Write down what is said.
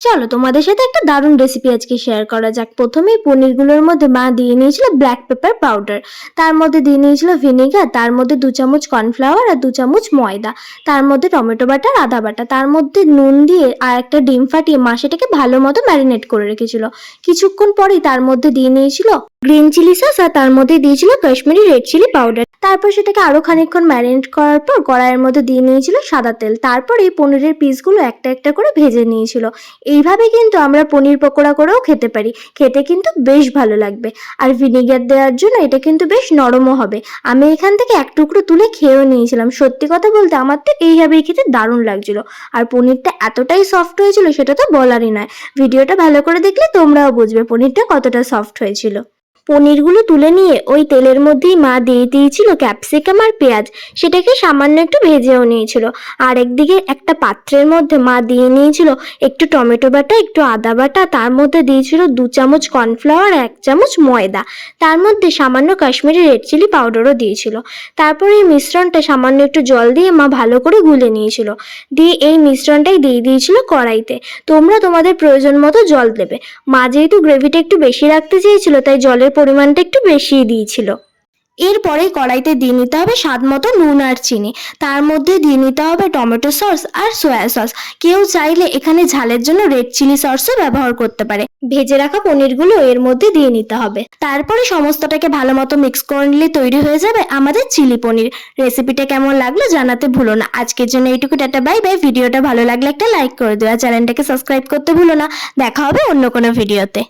চলো তোমাদের সাথে একটা দারুণ রেসিপি আজকে শেয়ার করা যাক। প্রথমেই পনিরগুলোর মধ্যে মা দিয়ে নিয়েছিল ব্ল্যাক পেপার পাউডার তার মধ্যে দিয়ে নিয়েছিল ভিনেগার তার মধ্যে দু চামচ কর্নফ্লাওয়ার আর দু চামচ ময়দা। তার মধ্যে টমেটো বাটা আর আদা বাটা তার মধ্যে নুন দিয়ে আর একটা ডিম ফাটিয়ে মা সেটাকে ভালো মতো ম্যারিনেট করে রেখেছিল। কিছুক্ষণ পরেই তার মধ্যে দিয়ে নিয়েছিল গ্রিন চিলি সস আর তার মধ্যে দিয়েছিল কাশ্মীরি রেড চিলি পাউডার তারপর সেটাকে আরও খানিকক্ষণ ম্যারিনেট করার পর কড়াইয়ের মধ্যে দিয়ে নিয়েছিল সাদা তেল। তারপর এই পনিরের পিসগুলো একটা একটা করে ভেজে নিয়েছিল। এইভাবে কিন্তু আমরা পনির পকোড়া করেও খেতে পারি। খেতে কিন্তু বেশ ভালো লাগবে। আর ভিনেগার দেওয়ার জন্য এটা কিন্তু বেশ নরমও হবে। আমি এখান থেকে এক টুকরো তুলে খেয়েও নিয়েছিলাম। সত্যি কথা বলতে আমার তো এইভাবেই খেতে দারুণ লাগছিল। আর পনিরটা এতটাই সফট হয়েছিল সেটা তো বলারই নয়। ভিডিওটা ভালো করে দেখলে তোমরাও বুঝবে পনিরটা কতটা সফট হয়েছিল। পনিরগুলো তুলে নিয়ে ওই তেলের মধ্যেই মা দিয়ে দিয়েছিল ক্যাপসিকাম আর পেঁয়াজ। সেটাকে সামান্য একটু ভেজেও নিয়েছিল। আর একদিকে একটা পাত্রের মধ্যে মা দিয়ে নিয়েছিল একটু টমেটো বাটা, একটু আদা বাটা, তার মধ্যে দিয়েছিল দু চামচ কর্নফ্লাওয়ার এক চামচ ময়দা। তার মধ্যে সামান্য কাশ্মীরি রেড চিলি পাউডারও দিয়েছিল। তারপর এই মিশ্রণটা সামান্য একটু জল দিয়ে মা ভালো করে গুলে নিয়েছিল। দিয়ে এই মিশ্রণটাই দিয়ে দিয়েছিল কড়াইতে। তোমরা তোমাদের প্রয়োজন মতো জল দেবে। মা যেহেতু গ্রেভিটা একটু বেশি রাখতে চেয়েছিল, তাই জলের পরিমাণটা একটু বেশিই দিয়েছিল। এরপরে কড়াইতে দিয়ে নিতে হবে স্বাদ মতো নুন আর চিনি। তার মধ্যে দিয়ে নিতে হবে টমেটো সস আর সয়া সস। কেউ চাইলে এখানে ঝালের জন্য রেড চিলি সসও ব্যবহার করতে পারে। ভেজে রাখা পনিরগুলো এর মধ্যে দিয়ে নিতে হবে। তারপরে সমস্তটাকে ভালো মতো মিক্স করে নিলে তৈরি হয়ে যাবে আমাদের চিলি পনির। রেসিপিটা কেমন লাগল জানাতে ভুলো না। আজকের জন্য এইটুকু, টাটা, বাই বাই। ভিডিওটা ভালো লাগলে একটা লাইক করে দেওয়া চ্যানেলটাকে সাবস্ক্রাইব করতে ভুলো না। দেখা হবে অন্য কোনো ভিডিওতে।